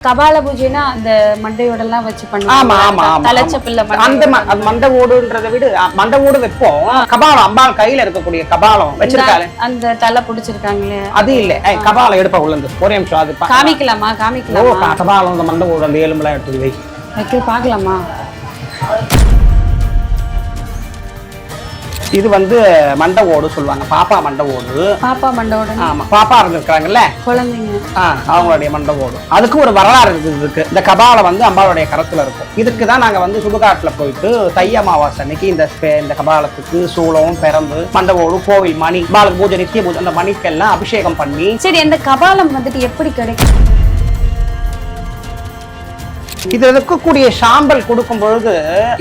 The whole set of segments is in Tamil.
கபால பூஜைனா அந்த மண்டையோட எல்லாம் வச்சு ஆமா பண்ணுவாங்க. ஆமா ஆமா தலைச்ச பிள்ளை ஆமா. அந்த அது மண்டை ஓடுன்றதை விட. மண்டை ஓடு வைப்போம். கபாலம் அம்பாள் கையில இருக்கக்கூடிய கபாலம் வச்சிருக்காரு அந்த தலை புடிச்சிருக்காங்களே. அது இல்ல. கபாலம் எடுப்ப உள்ளது ஒரே நிமிஷம் அது காமிக்கலாமா? காமிக்கலாமா? கபாலம் இந்த மண்டை ஓடு அந்த எலும்புலாம் எடுத்து வை. வைக்க பாக்கலாமா இது வந்து மண்டை ஓடு சொல்லுவாங்க. பாப்பா மண்டை ஓடு. பாப்பா மண்டையோட ஆமா பாப்பா இருந்திருக்காங்கல்ல குழந்தைங்க. ஆ, அவங்களுடைய மண்டை ஓடு. அதுக்கு ஒரு வரலாறு இதுக்கு இந்த கபாலம் வந்து அம்பாளுடைய கரத்துல இருக்கும். இதுக்கு தான் நாங்க வந்து சுடுகாட்டுல போயிட்டு தை அமாவாசை அன்னைக்கு இந்த இந்த கபாலத்துக்கு சூளம் பெரம்பு மண்டை ஓடு கோவில் மணி அம்பாளுக்கு பூஜை நித்திய பூஜை அந்த மணிக்கெல்லாம் அபிஷேகம் பண்ணி சரி அந்த கபாலம் வந்துட்டு எப்படி கிடைக்கும்? இது இருக்கக்கூடிய சாம்பல் கொடுக்கும் பொழுது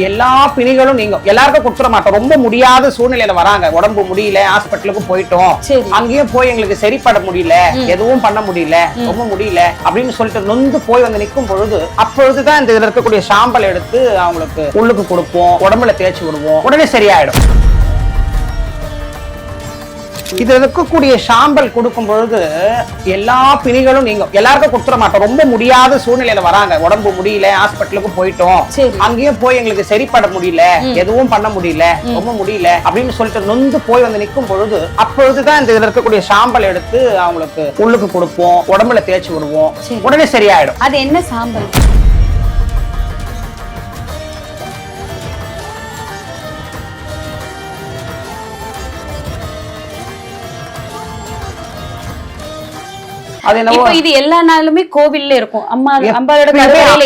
எல்லா பிணிகளும் நீங்க எல்லாருக்கும் கொடுத்துட மாட்டோம் ரொம்ப முடியாத சூழ்நிலையில வராங்க. உடம்பு முடியல ஹாஸ்பிட்டலுக்கு போயிட்டோம். அங்கேயும் போய் எங்களுக்கு சரிப்பட முடியல. எதுவும் பண்ண முடியல. ரொம்ப முடியல அப்படின்னு சொல்லிட்டு நொந்து போய் வந்து நிற்கும் பொழுது அப்பொழுதுதான் இந்த இதுல இருக்கக்கூடிய சாம்பல் எடுத்து அவங்களுக்கு உள்ளுக்கு கொடுப்போம். உடம்புல தேய்ச்சி விடுவோம். உடனே சரியாயிடும். இது இருக்கக்கூடிய சாம்பல் கொடுக்கும் பொழுது எல்லா பிணிகளும் நீங்க எல்லாருக்கும் கொடுத்துட மாட்டோம். ரொம்ப முடியாத சூழ்நிலையில வராங்க. உடம்பு முடியல ஹாஸ்பிட்டலுக்கு போயிட்டோம். அங்கேயும் போய் எங்களுக்கு சரிப்பட முடியல. எதுவும் பண்ண முடியல. ரொம்ப முடியல. அப்படின்னு சொல்லிட்டு நொந்து போய் வந்து நிற்கும் பொழுது அப்பொழுதுதான் இந்த இதுல இருக்கக்கூடிய சாம்பல் எடுத்து அவங்களுக்கு உள்ளுக்கு கொடுப்போம். உடம்புல தேய்ச்சி விடுவோம். உடனே சரியாயிடும். அது என்ன சாம்பல் அது என்னவோ இது எல்லா நாளுமே கோவில்ல இருக்கும். அம்மா அம்பாளோட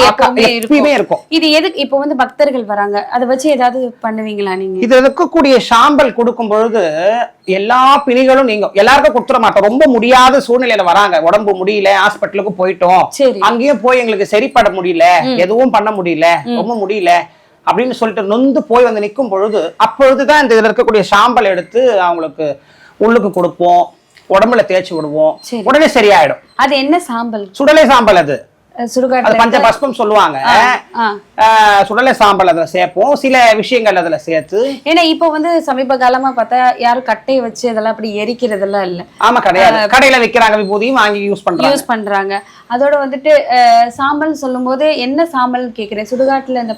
எப்பவுமே இருக்கும். இது எதுக்கு இப்போ வந்து பக்தர்கள் வராங்க? அதை வச்சு ஏதாவது பண்ணுவீங்களா நீங்க? இது இருக்கக்கூடிய சாம்பல் கொடுக்கும் பொழுது எல்லா பிணிகளும் நீங்க எல்லாருக்கும் கொடுத்துட மாட்டோம். ரொம்ப முடியாத சூழ்நிலையில வராங்க. உடம்பு முடியல ஹாஸ்பிட்டலுக்கு போயிட்டோம். அங்கேயும் போய் எங்களுக்கு சரிப்பட முடியல. எதுவும் பண்ண முடியல. ரொம்ப முடியல. அப்படின்னு சொல்லிட்டு நொந்து போய் வந்து நிற்கும் பொழுது அப்பொழுதுதான் இந்த இதுல இருக்கக்கூடிய சாம்பல் எடுத்து அவங்களுக்கு உள்ளுக்கு கொடுப்போம். உடம்புல தேய்ச்சி விடுவோம். உடனே சரியாயிடும். அது என்ன சாம்பல்? சுடலை சாம்பல் அது. அது பஞ்ச பஸ்பம் சொல்லுவாங்க. சுடலை சாம்பல் அதுல சேர்ப்போம். சில விஷயங்கள் அதுல சேர்த்து. ஏன்னா இப்போ வந்து சமீப காலமா பார்த்தா யாரும் கட்டையை வச்சு அதெல்லாம் அப்படி எரிக்கிறதெல்லாம் இல்ல. ஆமா கிடையாது. கடையில விக்கிறாங்க விபூதியும் வாங்கி யூஸ் பண்றாங்க. யூஸ் பண்றாங்க. அதோட வந்துட்டு சாம்பல் சொல்லும்போது என்ன சாம்பல் கேக்குறேன்? சுடுகாட்டுல இந்த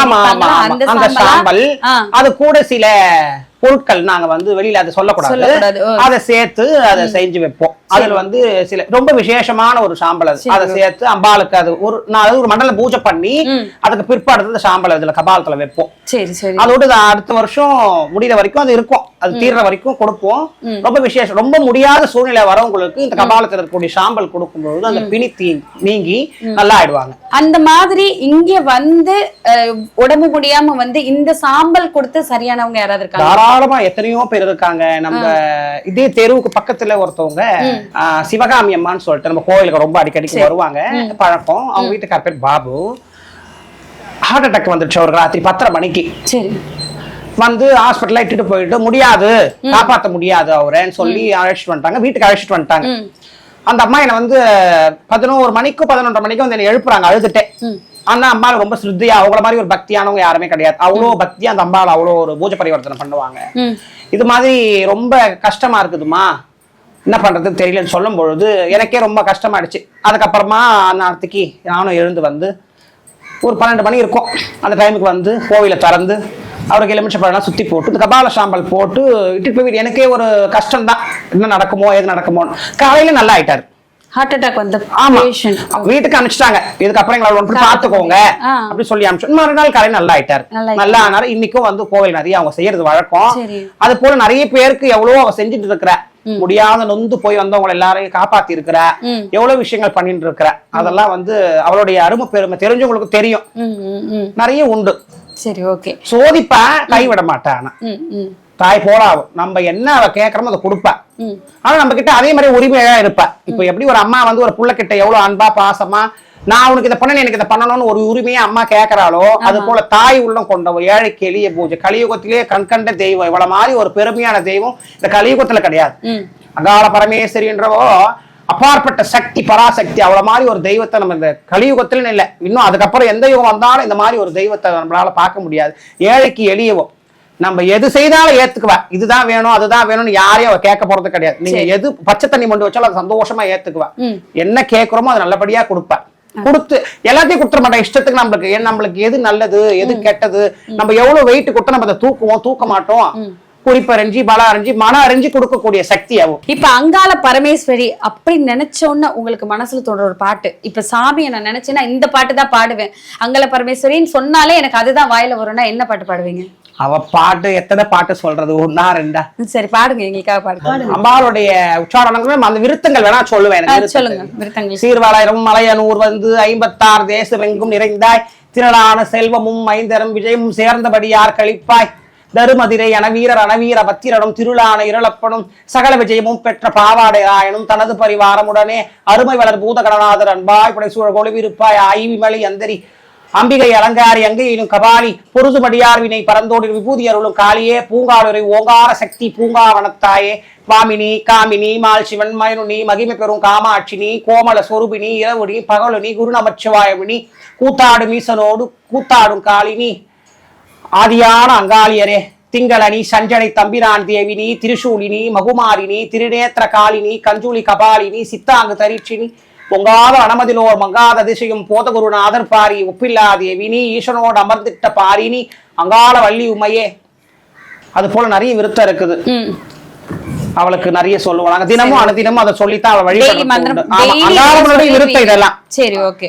ஆமா அந்த சாம்பலா. அது கூட சில பொருட்கள் நாங்க வந்து வெளியில அதை சொல்லக்கூடாது. அதை சேர்த்து அதை செஞ்சு வைப்போம். அதுல வந்து சில ரொம்ப விசேஷமான ஒரு சாம்பல் அது. அதை சேர்த்து அம்பாளுக்கு அது ஒரு நான் ஒரு மண்டல பூஜை பண்ணி. அதுக்கு பிற்பாடு இந்த சாம்பல் இதுல கபாலத்துல வைப்போம். சரி சரி. அதோட இது அடுத்த வருஷம் முடிகிற வரைக்கும் அது இருக்கும். அது தீர்ற வரைக்கும் கொடுப்போம். ரொம்ப விசேஷம். ரொம்ப முடியாத சூழ்நிலை வரவங்களுக்கு இந்த கபாலத்துல இருக்கக்கூடிய சாம்பல் கொடுக்கும்பொழுது அந்த பிணி தீ- நீங்கி நல்லா ஆயிடுவாங்க. அந்த மாதிரி இங்க வந்து உடம்பு முடியாம வந்து இந்த சாம்பல் கொடுத்து சரியானவங்க யாராவது இருக்காங்க தாராளமா எத்தனையோ பேர் இருக்காங்க. நம்ம இதே தெருவுக்கு பக்கத்துல ஒருத்தவங்க சிவகாமி அம்மான்னு சொல்லிட்டு நம்ம கோயிலுக்கு ரொம்ப அடிக்கடிக்கு வருவாங்க. பழக்கம். அவங்க வீட்டுக்கார பேர் பாபு. ஹார்ட் அட்டாக் வந்துடுச்சு ஒரு ராத்திரி பத்தரை மணிக்கு. சரி. வந்து ஹாஸ்பிட்டல்ல இட்டுட்டு போயிட்டு முடியாது. காப்பாத்த முடியாது அவரேன்னு சொல்லி அழைச்சிட்டு வந்துட்டாங்க வீட்டுக்கு அழைச்சிட்டு வந்துட்டாங்க. அந்த அம்மா என்னை வந்து பதினோரு மணிக்கும் பதினொன்றரை மணிக்கும் வந்து என்னை எழுப்புறாங்க அழுதுட்டேன். ம். ஆனா அம்மாள் ரொம்ப ஸ்ருத்தியா அவங்கள மாதிரி ஒரு பக்தியானவங்க யாருமே கிடையாது. அவ்வளோ பக்தியா அந்த அம்பாள் அவ்வளோ ஒரு பூஜை பரிவர்த்தனை பண்ணுவாங்க. இது மாதிரி ரொம்ப கஷ்டமா இருக்குதுமா என்ன பண்றதுன்னு தெரியலன்னு சொல்லும் பொழுது எனக்கே ரொம்ப கஷ்டமாயிடுச்சு. அதுக்கப்புறமா அந்த நேரத்துக்கு நானும் எழுந்து வந்து ஒரு பன்னெண்டு மணி இருக்கும். அந்த டைமுக்கு வந்து கோவிலை திறந்து அவருக்கு எலுமிச்சை பழம்லாம் சுத்தி போட்டு இந்த கபால சாம்பல் போட்டு இட்டுட்டு போய் எனக்கே ஒரு கஷ்டம் தான் என்ன நடக்குமோ எது நடக்குமோ காலையில நல்லா ஆயிட்டாரு. ஹார்ட் அட்டாக் வந்த ஆமா. வீட்டுக்கு அனுப்பிச்சிட்டாங்க. இதுக்கப்புறம் எங்களை ஒன்று பாத்துக்கோங்க ஆ. அப்படி சொல்லி அனுப்பிச்சு மறுநாள் காலையில் நல்லா ஆயிட்டாரு நல்லா ஆனாரு. இன்னைக்கும் வந்து கோவில் நிறைய அவங்க செய்யறது வழக்கம். அது போல நிறைய பேருக்கு எவ்வளவோ அவ செஞ்சுட்டு இருக்கிற. முடியாத நொந்து போய் வந்தவங்க எல்லாரையும் காப்பாத்தி இருக்கிற. எவ்வளவு விஷயங்கள் பண்ணிட்டு இருக்கிற. அதெல்லாம் வந்து அவளுடைய அருமை பெருமை தெரிஞ்சவங்களுக்கு தெரியும். நிறைய உண்டு. சரி ஓகே சோதிப்பா கைவிட மாட்டா தாய் போலாவும் நம்ம என்ன அவ கேட்கறோமோ அதை கொடுப்பா. ஆனா நம்ம கிட்ட அதே மாதிரி உரிமையா இருப்பா. இப்ப எப்படி ஒரு அம்மா வந்து ஒரு புள்ள கிட்ட எவ்வளவு அன்பா பாசமா நான் உனக்கு இதை பண்ணணும் எனக்கு இதை பண்ணணும்னு ஒரு உரிமையா அம்மா கேட்கறாளோ அது போல தாய் உள்ளம் கொண்ட ஒரு ஏழைக்கு எளிய பூஜை. கலியுகத்திலேயே கண்கண்ட தெய்வம். இவ்வளவு மாதிரி ஒரு பெருமையான தெய்வம் இந்த கலியுகத்துல கிடையாது. அகால பரமேஸ்வரின்றவோ அப்பாற்பட்ட சக்தி பராசக்தி அவ்வளவு மாதிரி ஒரு தெய்வத்தை நம்ம இந்த கலியுகத்துல இல்ல. இன்னும் அதுக்கப்புறம் எந்த யுகம் வந்தாலும் இந்த மாதிரி ஒரு தெய்வத்தை நம்மளால பார்க்க முடியாது. ஏழைக்கு எளியவோ. நம்ம எது செய்தாலும் ஏத்துக்குவா. இதுதான் வேணும் அதுதான் வேணும்னு யாரையும் அவ கேட்க போறது கிடையாது. நீங்க. எது பச்சை தண்ணி மண்டு வச்சாலும் அது சந்தோஷமா ஏத்துக்குவா. என்ன கேட்கிறோமோ அது நல்லபடியா கொடுப்பா. கொடுத்து எல்லாத்தையும் கொடுத்துட மாட்டோம். இஷ்டத்துக்கு நம்மளுக்கு நம்மளுக்கு எது நல்லது எது கெட்டது நம்ம எவ்வளவு வெயிட் கொடுத்தா நம்ம அதை தூக்குவோம் தூக்க மாட்டோம். குறிப்பறிஞ்சு பல அறிஞ்சு மன அறிஞ்சு கொடுக்கக்கூடிய சக்தி ஆகும் இப்ப அங்காள பரமேஸ்வரி அப்படி நினைச்ச உடனே உங்களுக்கு மனசுல தோன்ற ஒரு பாட்டு. இப்ப சாமியை நான் நினைச்சேன்னா இந்த பாட்டு தான் பாடுவேன். அங்காள பரமேஸ்வரின்னு சொன்னாலே எனக்கு அதுதான் வாயில வரும்னா என்ன பாட்டு பாடுவீங்க? அவ பாட்டு எத்தனை பாட்டு சொல்றது? ஒன்னா ரெண்டா? சரி பாடுங்க எங்களுக்காக பாடுங்க. அம்பாளுடைய உச்சாரணங்கள் அந்த விருத்தங்கள் வேணா சொல்லுவேன். சொல்லுங்க சீர்வாளரும் மலையனூர் வந்து ஐம்பத்தாறு தேசமெங்கும் நிறைந்தாய். திரளான செல்வமும் மைந்தரும் விஜயமும் சேர்ந்தபடியார் கழிப்பாய்? தருமதிரை அனவீரர் அனவீர பத்திரனும் திருளான இருளப்பனும் சகல விஜயமும் பெற்ற பாவாடை ராயனும் தனது பரிவாரமுடனே அருமை வளர் பூதகடநாதர் அன்பாய் புடைசூழ கொழுவிருப்பாய் ஆய்விமளி அந்தரி அம்பிகை அலங்காரி அங்கையிலும் கபாலி பொருதுமடியார் வினை பரந்தோடி விபூதி அருளும் காளியே பூங்காலுரை ஓங்கார சக்தி பூங்காவனத்தாயே. வாமினி காமினி மால் சிவன் மயனுனி மகிமை பெறும் காமாட்சினி கோமல சொருபினி இரவுனி பகலுனி குருநமச்சிவாயமினி கூத்தாடும் ஈசனோடு கூத்தாடும் காளினி. ஆதியான அங்காளியரே திங்களனி சஞ்சனை தம்பிரான் தேவினி திரிசூலினி மகுமாரினி திருநேத்திர காளினி கஞ்சூலி கபாலினி சித்தாங்கு தரிச்சினி பொங்காத அனமதிலோர் மங்காத அதிசயம் போதகுருநாதர் பாரி ஒப்பில்லா தேவினி ஈசனோடு அமர்ந்திட்ட பாரினி அங்காள வள்ளி உமையே. அது போல நிறைய விருத்தம் இருக்குது. அவளுக்கு நிறைய சொல்லுவாங்க. தினமும் அனுதினமும் அதை சொல்லித்தான் அவள் வழி மந்திரம் விருத்தம். இதெல்லாம். சரி ஓகே.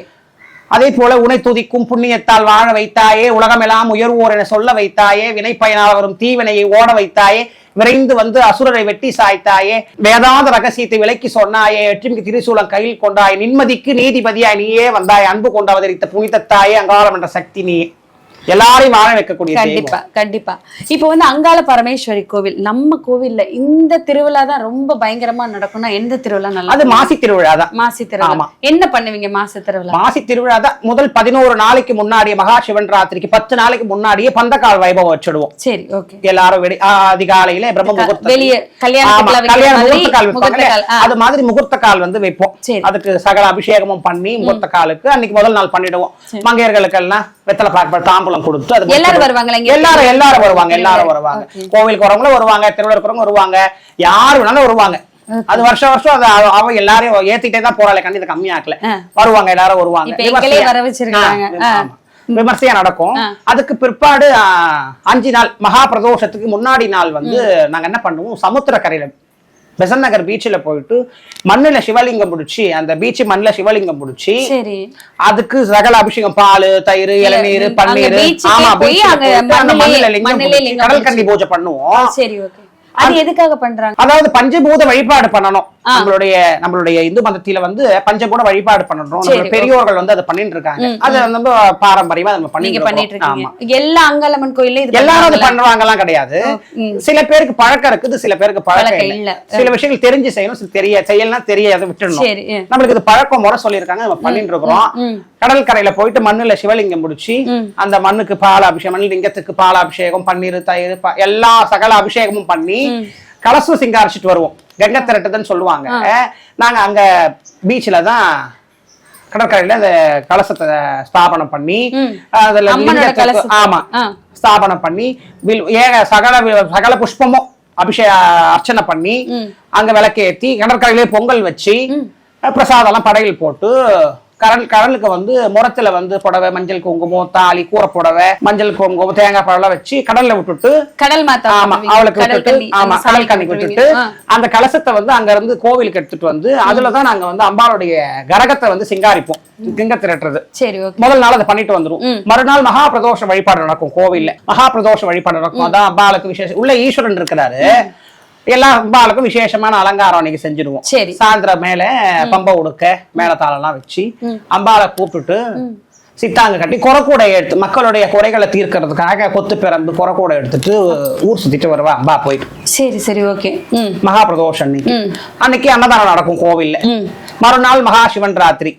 அதே போல உனை துதிக்கும் புண்ணியத்தால் வாழ வைத்தாயே உலகமெல்லாம் உயர்வோர் என சொல்ல வைத்தாயே வினை பயனால் வரும் தீவினையை ஓட வைத்தாயே விரைந்து வந்து அசுரரை வெட்டி சாய்த்தாயே வேதாந்த ரகசியத்தை விலக்கி சொன்னாயே வெற்றிமிக்கு திரிசூலம் கையில் கொண்டாய் நிம்மதிக்கு நீதிபதியாய் நீயே வந்தாய் அன்பு கொண்டு அவதரித்த புனிதத்தாயே அங்காளம் என்ற சக்தி நீ எல்லாரையும் வாழ வைக்கக்கூடிய கண்டிப்பா கண்டிப்பா. இப்போ வந்து அங்காள பரமேஸ்வரி கோவில் நம்ம கோவில்ல இந்த திருவிழா தான் ரொம்ப பயங்கரமா நடக்கும்னா எந்த திருவிழா நல்லா அது மாசி திருவிழா தான். மாசி திருவிழா. என்ன பண்ணுவீங்க மாசி திருவிழா? மாசி திருவிழா தான் முதல் பதினோரு நாளைக்கு முன்னாடியே மகா சிவன் ராத்திரிக்கு பத்து நாளைக்கு முன்னாடியே பந்தக்கால் வைபவம் வச்சிடுவோம். சரி ஓகே. எல்லாரும் வெடி அதிகாலையில பிரம்ம முகூர்த்தம் வெளியே. அது மாதிரி முகூர்த்த கால் வந்து வைப்போம். சரி. அதுக்கு சகல அபிஷேகமும் பண்ணி முகூர்த்த காலுக்கு அன்னைக்கு முதல் நாள் பண்ணிடுவோம். மங்கையர்களுக்கு எல்லாம் வெத்தலை பாக்கு தாம்பூலம் கொடுத்து அது எல்லாரும் இங்க? எல்லாரும் எல்லாரும் வருவாங்க எல்லாரும். வருவாங்க. கோவிலுக்கு வரவங்களும் வருவாங்க திருவிழா இருக்கிறவங்க வருவாங்க யார் வேணாலும் வருவாங்க அது வருஷம் வருஷம் அது அவ- எல்லாரையும் ஏத்திட்டே தான் போறாளே கண்டிப்பா கம்மியாக்கல. வருவாங்க எல்லாரும் வருவாங்க விமர்சையா. நடக்கும். அதுக்கு பிற்பாடு அஞ்சு நாள் மகா பிரதோஷத்துக்கு முன்னாடி நாள் வந்து நாங்க என்ன பண்ணுவோம் சமுத்திரக்கரையில பெசன் நகர் பீச்சில் போயிட்டு மண்ணுல சிவலிங்கம் பிடிச்சி அந்த பீச் மண்ணுல சிவலிங்கம் பிடிச்சி அதுக்கு சகல அபிஷேகம் பால் தயிர் இளநீர் பன்னீர். ஆமா மண்ணுலயே- மண்ணுல கடல் கன்னி பூஜை பண்ணுவோம். சரி ஓகே. அது எதுக்காக பண்றாங்க? அதாவது பஞ்சபூத வழிபாடு பண்ணணும். நம்மளுடைய நம்மளுடைய இந்து மதத்தில வந்து பஞ்சபூத வழிபாடு பண்ணணும். பெரியோர்கள் வந்து அதை பண்ணிட்டு இருக்காங்க அது நம்ம பாரம்பரியமா நம்ம பண்ணிட்டு. இருக்கீங்க எல்லா அங்காளம்மன் கோயில்ல இது எல்லாரும் அது பண்றாங்களா? பண்றாங்கலாம் கிடையாது. சில பேருக்கு பழக்கம் இருக்குது சில பேருக்கு பழக்கம் இல்ல. சில விஷயங்கள் தெரிஞ்சு செய்யணும் சில தெரிய செய்யலாம் தெரியாத விட்டுடணும். நம்மளுக்கு இது பழக்கம் முறை சொல்லியிருக்காங்க நம்ம பண்ணிட்டு இருக்கிறோம் ம். கடல் கரையில போயிட்டு மண்ணுல சிவலிங்கம் முடிச்சு அந்த மண்ணுக்கு பால் அபிஷேகம் மண் லிங்கத்துக்கு பால் அபிஷேகம் பன்னீர் தயிர் எல்லா சகல அபிஷேகமும் பண்ணி கலசம் சிங்காரிச்சிட்டு வருவோம் கங்கை திரட்டுதுன்னு சொல்லுவாங்க நாங்க அங்க பீச்ல தான் கடற்கரையில அந்த கலசத்தை ஸ்தாபனம் பண்ணி. அதுல. ஆமா. ஸ்தாபனம் பண்ணி ஏக சகல சகல புஷ்பமும் அபிஷேக அர்ச்சனை பண்ணி அங்க விளக்கேத்தி கடற்கரையிலே பொங்கல் வச்சு பிரசாதம் எல்லாம் படையல் போட்டு கடல் கடலுக்கு வந்து முரத்துல வந்து புடவை மஞ்சள் குங்குமம் தாலி கூரை புடவை மஞ்சள் குங்குமம் தேங்காய் பழம் வச்சு கடல்ல விட்டுட்டு கடல் மாதா ஆமா. அவளுக்கு விட்டுட்டு ஆமா கடல் கண்ணி விட்டுட்டு. அந்த கலசத்தை வந்து அங்க இருந்து கோவிலுக்கு எடுத்துட்டு வந்து அதுலதான் நாங்க வந்து அம்பாளுடைய கரகத்தை வந்து சிங்காரிப்போம் திங்க திரட்டுறது. சரி முதல் நாள் அதை பண்ணிட்டு வந்துரும். மறுநாள் மகா பிரதோஷ வழிபாடு நடக்கும் கோவில்ல. மகா பிரதோஷ வழிபாடு நடக்கும். அதான் அம்பாளுக்கு விசேஷம். உள்ள ஈஸ்வரன் இருக்கிறாரு. எல்லா அம்பாளுக்கும் விசேஷமான அலங்காரம் அன்னைக்கு செஞ்சிருவோம் சரி. சாயந்தரம் மேல பம்பை உடுக்க மேலத்தாளம் எல்லாம் வச்சு அம்பாளை கூப்பிட்டுட்டு சித்தாங்க கட்டி குறக்கூடை எடுத்து மக்களுடைய குறைகளை தீர்க்கறதுக்காக கொத்து பிறந்து குறக்கூடை எடுத்துட்டு ஊர் சுத்திட்டு வருவா அம்பா போயிட்டு. சரி சரி ஓகே. மகா பிரதோஷம் அன்னைக்கு. அன்னைக்கு அன்னதானம் நடக்கும் கோவில்ல. மறுநாள் மகா சிவன் ராத்திரி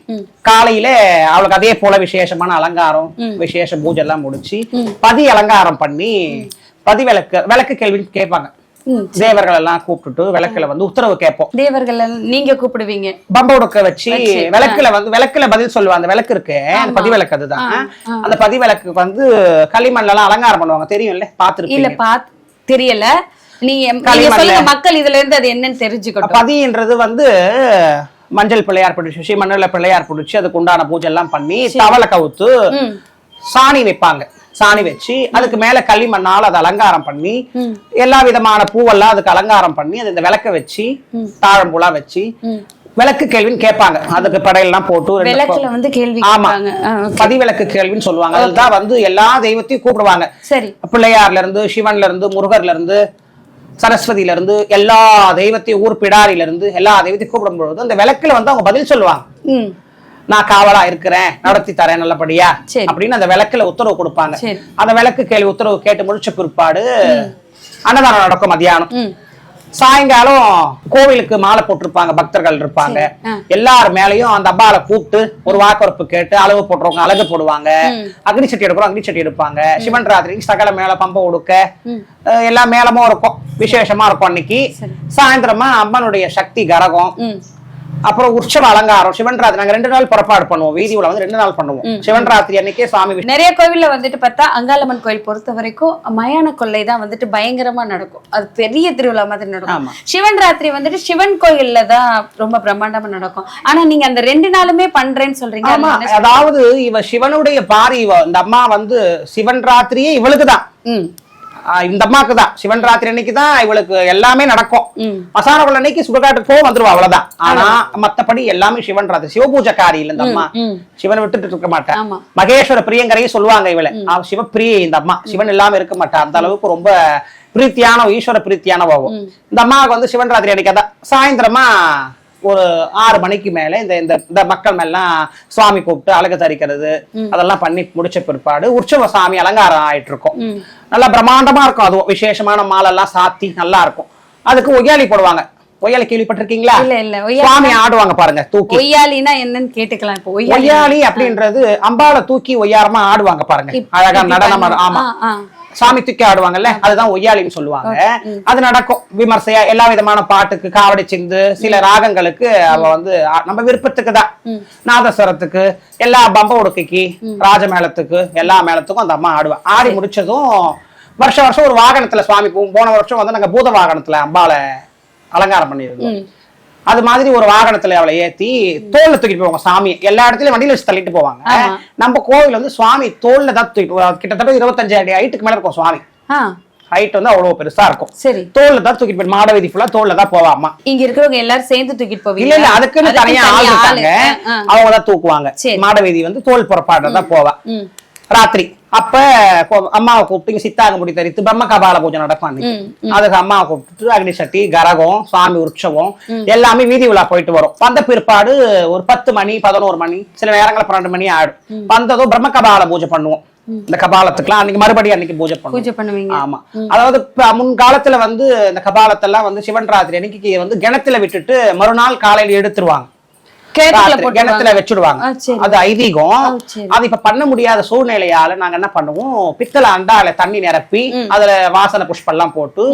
காலையில அவளுக்கு அதே போல விசேஷமான அலங்காரம் விசேஷ பூஜை எல்லாம் முடிச்சு பதி அலங்காரம் பண்ணி பதி விளக்கு விளக்கு கேள்வி கேட்பாங்க. தேவர்கள் எல்லாம் கூப்பிட்டுட்டு விளக்குல வந்து உத்தரவு கேட்போம். தேவர்கள் நீங்க கூப்பிடுவீங்க. பம்ப உடுக்க வச்சு விளக்குல வந்து விளக்குல பதில் சொல்லுவாங்க. அந்த விளக்கு இருக்கு அந்த பதி விளக்கு அதுதான். அந்த பதி விளக்கு வந்து களிமண்ல எல்லாம் அலங்காரம் பண்ணுவாங்க. தெரியும்ல? இல்ல பாத்துருப்பீங்க பாத் தெரியல. நீங்க. சொல்லுங்க மக்கள் இதுல இருந்து அது என்னன்னு தெரிஞ்சுக்கட்டும். பதின்றது வந்து மஞ்சள் பிள்ளையார் பிடிச்சி மண்ணில் பிள்ளையார் பிடிச்சி அதுக்கு உண்டான பூஜை எல்லாம் பண்ணி தவளை கவுத்து சாணி வைப்பாங்க. சாணி வச்சு அதுக்கு மேல களிமண்ணால் அதை அலங்காரம் பண்ணி எல்லா விதமான பூவெல்லாம் அதுக்கு அலங்காரம் பண்ணி அது இந்த விளக்க வச்சு தாழம்பூலாம் வச்சு விளக்கு கேள்வின்னு கேட்பாங்க. அதுக்கு படையெல்லாம் போட்டு விளக்குல வந்து கேள்வி ஆமா. பதிவிளக்கு கேள்வின்னு சொல்லுவாங்க. அதுதான் வந்து எல்லா தெய்வத்தையும் கூப்பிடுவாங்க. சரி. பிள்ளையார்ல இருந்து சிவன்ல இருந்து முருகர்ல இருந்து சரஸ்வதியில இருந்து எல்லா தெய்வத்தையும் ஊர் பிடாரில இருந்து எல்லா தெய்வத்தையும் கூப்பிடும்பொழுது அந்த விளக்குல வந்து அவங்க பதில் சொல்லுவாங்க. நான் காவலா இருக்கிறேன் நடத்தி தரேன் நல்லபடியா. அப்படின்னு அந்த விளக்குல உத்தரவு கொடுப்பாங்க. அந்த விளக்கு கேள்வி உத்தரவு கேட்டு முடிச்ச பிற்பாடு அன்னதானம் நடக்கும் மதியானம் சாயங்காலம் கோவிலுக்கு மாலை போட்டிருப்பாங்க பக்தர்கள் இருப்பாங்க. எல்லார் மேலயும் அந்த அப்பால கூப்பிட்டு ஒரு வாக்குறப்பு கேட்டு அளவு போட்டுறவங்க அழகு போடுவாங்க. அக்னி சட்டி எடுக்கிறோம் அக்னி சட்டி எடுப்பாங்க. சிவன் ராத்திரிக்கு சகல மேல பம்ப உடுக்க அஹ், எல்லா மேளமும் இருக்கும். விசேஷமா இருக்கும் அன்னைக்கு. சாயந்தரமா அம்மனுடைய சக்தி கரகம். அப்புறம் உற்சவ அலங்காரம் சிவன் ராத்திரி நாங்க ரெண்டு நாள் புறப்பாடு பண்ணுவோம். வீதியுல வந்து ரெண்டு நாள் பண்ணுவோம். சிவன் ராத்திரி அன்னைக்கே விஷ்- நிறைய கோவில்ல வந்துட்டு பார்த்தா அங்காளம்மன் கோயில் பொறுத்த வரைக்கும் மயான கொள்ளை தான் வந்துட்டு பயங்கரமா நடக்கும். அது பெரிய திருவிழா மாதிரி நடக்கும். சிவன் ராத்திரி வந்துட்டு சிவன் கோயில்ல தான் ரொம்ப பிரம்மாண்டமா நடக்கும். ஆனா நீங்க அந்த ரெண்டு நாளுமே பண்றேன்னு சொல்றீங்க. அதாவது இவ சிவனுடைய பாரி இவ இந்த அம்மா வந்து சிவன் ராத்திரியே இவளுக்கு தான். இந்த அம்மாக்கு தான் சிவன் ராத்திரி அன்னைக்கு தான் இவளுக்கு எல்லாமே நடக்கும். ம். மசான கொள்ள அன்னைக்கு சுடுகாட்டுக்கு போக வந்துருவா அவ்வளவுதான். ஆனா மத்தபடி எல்லாமே சிவன் ராத்திரி. சிவபூஜக்காரி இல்ல இந்த அம்மா. சிவனை விட்டுட்டு இருக்க மாட்டா. ஆமா. மகேஸ்வர பிரியங்கரையும் சொல்லுவாங்க இவளை. சிவப்பிரியை இந்த அம்மா. சிவன் இல்லாம இருக்க மாட்டா. அந்த அளவுக்கு ரொம்ப பிரீத்தியான ஈஸ்வர பிரீத்தியான போகும் இந்த அம்மாவுக்கு வந்து சிவன் ராத்திரி அன்னைக்கு அதான். சாயந்தரமா ஒரு ஆறு மணிக்கு மேல இந்த இந்த இந்த மக்கள் மேலாம் சுவாமி கூப்பிட்டு அழகு தரிக்கிறது. அதெல்லாம் பண்ணி முடிச்ச பிற்பாடு உற்சவ சாமி அலங்காரம் ஆயிட்டு இருக்கும். நல்லா பிரம்மாண்டமா இருக்கும். அதுவும் விசேஷமான மாலை எல்லாம் சாத்தி நல்லா இருக்கும். அதுக்கு ஒய்யாளி போடுவாங்க. ஒய்யாளி கேள்விப்பட்டிருக்கீங்களா? இல்ல இல்ல. சுவாமி ஆடுவாங்க பாருங்க தூக்கி. ஒய்யாலினா என்னன்னு கேட்டுக்கலாம். இப்போ ஒய்யாலி. அப்படின்றது அம்பால தூக்கி ஒய்யாரமா ஆடுவாங்க பாருங்க. அழகா நடனம் ஆமா. சாமி தூக்கி ஆடுவாங்கல்ல அதுதான் ஒய்யாளின்னு சொல்லுவாங்க. அது நடக்கும். விமர்சையா எல்லா விதமான பாட்டுக்கு காவடி சிந்து சில ராகங்களுக்கு அவ வந்து நம்ம விருப்பத்துக்கு தான். நாதஸ்வரத்துக்கு எல்லா பம்ப உடுக்கைக்கு ராஜ மேளத்துக்கு எல்லா மேளத்துக்கும் அந்த அம்மா ஆடுவா. ஆடி முடிச்சதும் வருஷம் வருஷம் ஒரு வாகனத்துல சுவாமி போன வருஷம் வந்து நாங்க பூத வாகனத்துல அம்பால அலங்காரம் பண்ணியிருந்தோம். அது மாதிரி ஒரு வாகனத்துல அவளை ஏத்தி தோல்ல தூக்கிட்டு போவாங்க சாமி எல்லா இடத்துலயும் வண்டியில வச்சு தள்ளிட்டு போவாங்க. நம்ம கோவில் வந்து சுவாமி தோல்ல தான் தூக்கிட்டு கிட்டத்தட்ட இருபத்தஞ்சு அடி ஹைட்டுக்கு மேல இருக்கும் சுவாமி. ஹைட் வந்து அவ்வளவு பெருசா இருக்கும். சரி. தோல்ல தான் தூக்கிட்டு போய் மாட வீதி ஃபுல்லா தோல்ல தான் போவா அம்மா இங்க இருக்கிறவங்க எல்லாரும் சேர்ந்து தூக்கிட்டு போவீங்க. இல்ல இல்ல அதுக்குன்னு அதுக்கு தனியா ஆள் இருக்காங்க. அவங்க தான் தூக்குவாங்க. சரி. மாட வீதி வந்து தோல் புறப்பாடுல தான் போவா. ராத்திரி. அப்ப அம்மாவை கூப்பிட்டு இங்க சித்தாக முடி தரித்து பிரம்ம கபால பூஜை நடக்கும் அன்னைக்கு. அதுக்கு அம்மாவை கூப்பிட்டு அக்னி சட்டி கரகம் சாமி உற்சவம் எல்லாமே வீதி விழா போயிட்டு வரும். வந்த பிற்பாடு ஒரு பத்து மணி பதினோரு மணி சில நேரங்களில் பன்னெண்டு மணி ஆயிடும். வந்ததும் பிரம்ம கபால பூஜை பண்ணுவோம். இந்த கபாலத்துக்குலாம் அன்னைக்கு மறுபடியும் அன்னைக்கு பூஜை பண்ணுவோம். ஆமா. அதாவது முன்காலத்துல வந்து இந்த கபாலத்தெல்லாம் வந்து சிவன் ராத்திரி அன்னைக்கு வந்து கிணத்துல விட்டுட்டு மறுநாள் காலையில எடுத்துருவாங்க. கிணத்துல வச்சுடுவாங்க. அது ஐதீகம். அது இப்ப பண்ண முடியாத சூழ்நிலையால நாங்க என்ன பண்ணுவோம்? பித்தளை அண்டால தண்ணி நிரப்பி அதுல வாசனை புஷ்பம் எல்லாம் போட்டு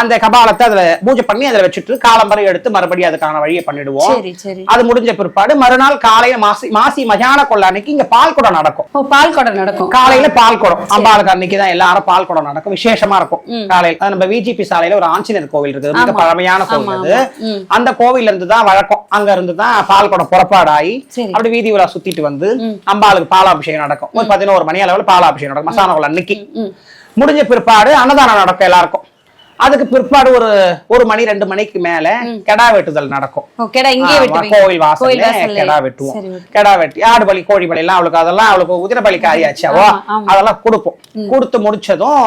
அந்த கபாலத்தை அதுல பூஜை பண்ணி அதுல வச்சுட்டு காலம்பரை எடுத்து மறுபடியும் அதுக்கான வழியை பண்ணிடுவோம். அது முடிஞ்ச பிற்பாடு மறுநாள் காலையில மாசி மாசி மஜான கொள்ள அன்னைக்கு இங்க பால் குடம் நடக்கும். பால் குடம் நடக்கும். காலையில பால் குடம். அம்பாளுக்கு அன்னைக்கு தான் எல்லாரும் பால் குடம் நடக்கும். விசேஷமா இருக்கும். காலையில நம்ம விஜிபி சாலையில ஒரு ஆஞ்சநேயர் கோவில் இருக்குது. மிக ஆமா. பழமையான கோவில் அது. அந்த கோவில்ல இருந்து தான் வழக்கம். அங்க இருந்து தான் பால் குடம் புறப்பாடாகி சரி. அப்படி வீதி உலா சுத்திட்டு வந்து அம்பாளுக்கு பாலாபிஷேகம் நடக்கும். ஒரு பதினோரு மணி அளவுல பாலாபிஷேகம் நடக்கும். மசான கொள்ள அன்னைக்கு. முடிஞ்ச பிற்பாடு அன்னதானம் நடக்கும் எல்லாருக்கும். அதுக்கு பிற்பாடு ஒரு ஒரு மணி ரெண்டு மணிக்கு மேல கெடா வெட்டுதல் நடக்கும். கோவில் வாசல்ல கெடா வெட்டுவோம். கெடா வெட்டி ஆடு பலி கோழி பலி எல்லாம் அவளுக்கு அதெல்லாம் அவளுக்கு உதிர பலி காரியாச்சாவோ. அதெல்லாம் கொடுப்போம். கொடுத்து முடிச்சதும்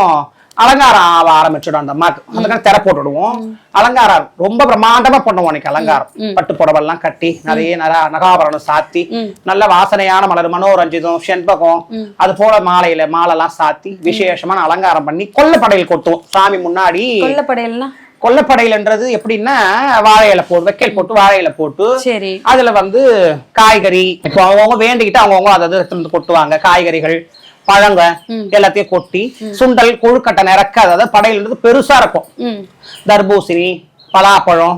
அலங்காரம் ஆக ஆரம்பிச்சிடும் அந்த அம்மாக்கு. அதுக்காக திரை போட்டு விடுவோம் அலங்காரம் ரொம்ப பிரம்மாண்டமா பண்ணுவோம் அன்னைக்கு அலங்காரம். பட்டு புடவை எல்லாம் கட்டி நிறைய நகாபரணம் சாத்தி நல்ல வாசனையான மலர் மனோரஞ்சிதம் செண்பகம் அது போல மாலையில மாலை எல்லாம் சாத்தி விசேஷமான அலங்காரம் பண்ணி கொல்லப்படையில் கொட்டுவோம். சாமி முன்னாடி கொல்லப்படையல்னா? கொல்லப்படையிலன்றது எப்படின்னா வாழை இலை போட்டு வைக்கல் போட்டு வாழை இலை போட்டு சரி. அதுல வந்து காய்கறி இப்போ அவங்கவுங்க வேண்டிக்கிட்டு அவங்கவுங்க அதை எடுத்துட்டு கொட்டுவாங்க. காய்கறிகள் பழங்க எல்லாத்தையும் கொட்டி சுண்டல் கொழுக்கட்டை நிறக்க அதாவது படையிலன்றது பெருசா இருக்கும். தர்பூசணி பலாப்பழம்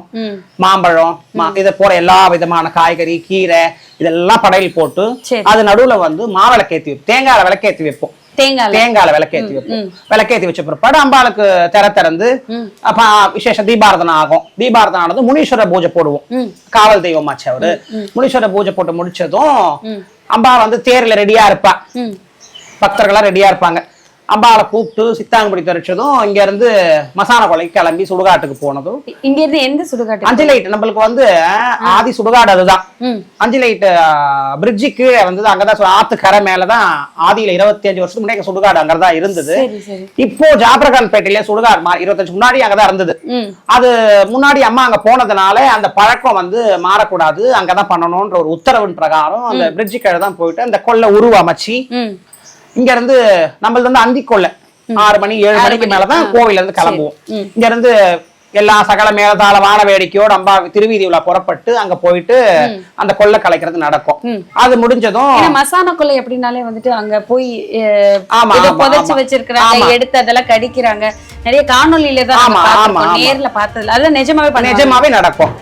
மாம்பழம் இதை போற எல்லா விதமான காய்கறி கீரை இதெல்லாம் படையல் போட்டு. அது நடுவுல வந்து மாவிளக்கேத்தி வைப்போம். தேங்காய் விளக்கேத்தி வைப்போம். தேங்காய் தேங்காயில விளக்கேத்தி வைப்போம். விளக்கேத்தி வச்ச பிற்பாடு அம்பாளுக்கு திற திறந்து அப்ப விசேஷ தீபாரதனம் ஆகும். தீபாரதனம் ஆனது முனீஸ்வர பூஜை போடுவோம். காவல் தெய்வமாச்சு அவரு. முனீஸ்வர பூஜை போட்டு முடிச்சதும் அம்பாள் வந்து தேர்ல ரெடியா இருப்பா. ம் பக்தர்களா ரெடியா இருப்பாங்க. அம்பாளை கூப்பிட்டு சித்தாங்குடி தெரிச்சதும் இங்க இருந்து மசான கொலைக்கு கிளம்பி சுடுகாட்டுக்கு போனதும். இங்க இருந்து எந்த சுடுகாட்டு அஞ்சு லைட் நம்மளுக்கு வந்து ஆதி சுடுகாடு அதுதான். அஞ்சு லைட் பிரிட்ஜு கீழே வந்து அங்கதான் சு- ஆத்து கரை மேலதான் ஆதியில இருபத்தி அஞ்சு வருஷத்துக்கு முன்னாடி சுடுகாடு அங்கதான் இருந்தது. இப்போ ஜாபரகான் பேட்டையில சுடுகாடு மா- இருபத்தஞ்சு முன்னாடி அங்கதான் இருந்தது. அது முன்னாடி அம்மா அங்க போனதுனால அந்த பழக்கம் வந்து மாறக்கூடாது அங்கதான் பண்ணணும்ன்ற ஒரு உத்தரவின் பிரகாரம் அந்த பிரிட்ஜு கீழே தான் போயிட்டு அந்த கொல்லை உருவமைச்சு இங்க இருந்து நம்மளது வந்து அந்தி கொல்லை ஆறு மணி ஏழு மணிக்கு மேலதான் கோவில்ல இருந்து கிளம்புவோம். இங்க இருந்து எல்லா சகல மேலதாள வான வேடிக்கையோட அம்பா திருவீதி உலா புறப்பட்டு அங்க போயிட்டு அந்த கொல்லை கலைக்கிறது நடக்கும். அது முடிஞ்சதும் மசானா கொள்ளை எப்படினாலே வந்துட்டு அங்க போய் புதைச்சு. வச்சிருக்கிறாங்க. எடுத்து அதெல்லாம் கடிக்கிறாங்க. நிறைய காணொளியில தான். நேர்ல பார்த்ததுல அதெல்லாம் நிஜமாவே. நிஜமாவே நடக்கும்.